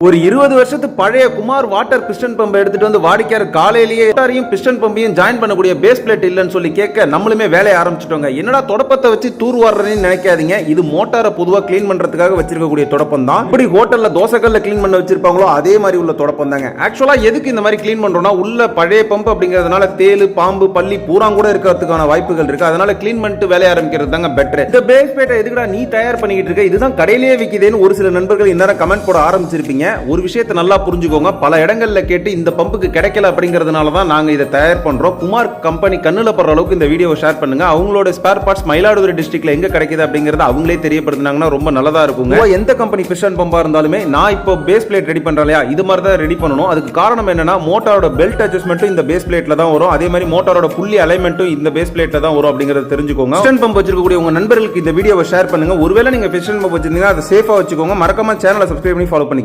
ஒரு இருபது வருஷத்து பழைய குமார் வாட்டர் பிஸ்டன் பம்பை எடுத்துட்டு வந்து வாடிக்கையார் காலையிலேயே எல்லாரையும் பிஸ்டன் பம்பையும் ஜாயின் பண்ணக்கூடிய பேஸ் பிளேட் இல்லைன்னு சொல்லி கேட்க நம்மளுமே வேலையை ஆரம்பிச்சிட்டோங்க. என்னடா தொடப்பத்தை வச்சு தூர் நினைக்காதீங்க. இது மோட்டாரை பொதுவாக க்ளீன் பண்றதுக்காக வச்சிருக்கக்கூடிய தொடப்பம் தான் இப்படி ஹோட்டல்ல தோசைக்கல்ல க்ளீன் பண்ண வச்சிருப்பாங்களோ அதே மாதிரி உள்ள தொடப்பம் தாங்க ஆக்சுவலா எதுக்கு இந்த மாதிரி க்ளீன் பண்றோம்னா உள்ள பழைய பம்பு அப்படிங்கிறதுனால தேல் பாம்பு பள்ளி பூரா கூட இருக்கிறதுக்கான வாய்ப்புகள் இருக்கு. அதனால க்ளீன் பண்ணிட்டு வேலையை ஆரம்பிக்கிறது தாங்க பெட்டர் இந்த பேஸ் பிளேட்டை எதுக்குடா நீ தயார் பண்ணிக்கிட்டு இருக்க? இதுதான் கடையிலேயே விற்கிதேன்னு ஒரு சில நண்பர்கள் இந்நேரம் கமெண்ட் போட ஆரம்பிச்சிருப்பீங்க. ஒரு விஷயத்தை நல்லா புரிஞ்சுக்கோங்க. பல இடங்கள்ல கேட்டு இந்த பம்புக்கு கிடைக்கல அப்படிங்கிறதுனால தான் நாங்க இதை தயார் பண்றோம். குமார் கம்பெனி கண்ணுல படுற அளவுக்கு இந்த வீடியோவை ஷேர் பண்ணுங்க. அவங்களோட ஸ்பேர் பார்ட்ஸ் மயிலாடுதுறை டிஸ்ட்ரிக்ட்ல எங்க கிடைக்குது அப்படிங்கறத அவங்களே தெரியப்படுத்தினாங்கன்னா ரொம்ப நல்லதா இருக்குங்க. எந்த கம்பெனி பிஸ்டன் பம்பா இருந்தாலுமே நான் இப்போ பேஸ் பிளேட் ரெடி பண்றேன் இல்லையா? இது மாதிரி தான் ரெடி பண்ணணும். அதுக்கு காரணம் என்னன்னா மோட்டாரோட பெல்ட் அட்ஜஸ்ட்மெண்ட்டும் இந்த பேஸ் பிளேட்ல தான் வரும். அதே மாதிரி மோட்டாரோட புள்ளி அலைன்மெண்ட்டும் இந்த பேஸ் பிளேட்ல தான் வரும் அப்படிங்கறத தெரிஞ்சுக்கோங்க. பிஸ்டன் பம்ப் வச்சிருக்கக்கூடிய உங்க நண்பர்களுக்கு இந்த வீடியோவை ஷேர் பண்ணுங்க. ஒருவேளை நீங்க பிஸ்டன் பம்ப் வச்சிருந்தீங்கன்னா அதை சேஃபா வச்சுக்கோங்க. மறக்காம சேனலை சப்ஸ்கிரைப் பண்ணி ஃபாலோ பண்ணி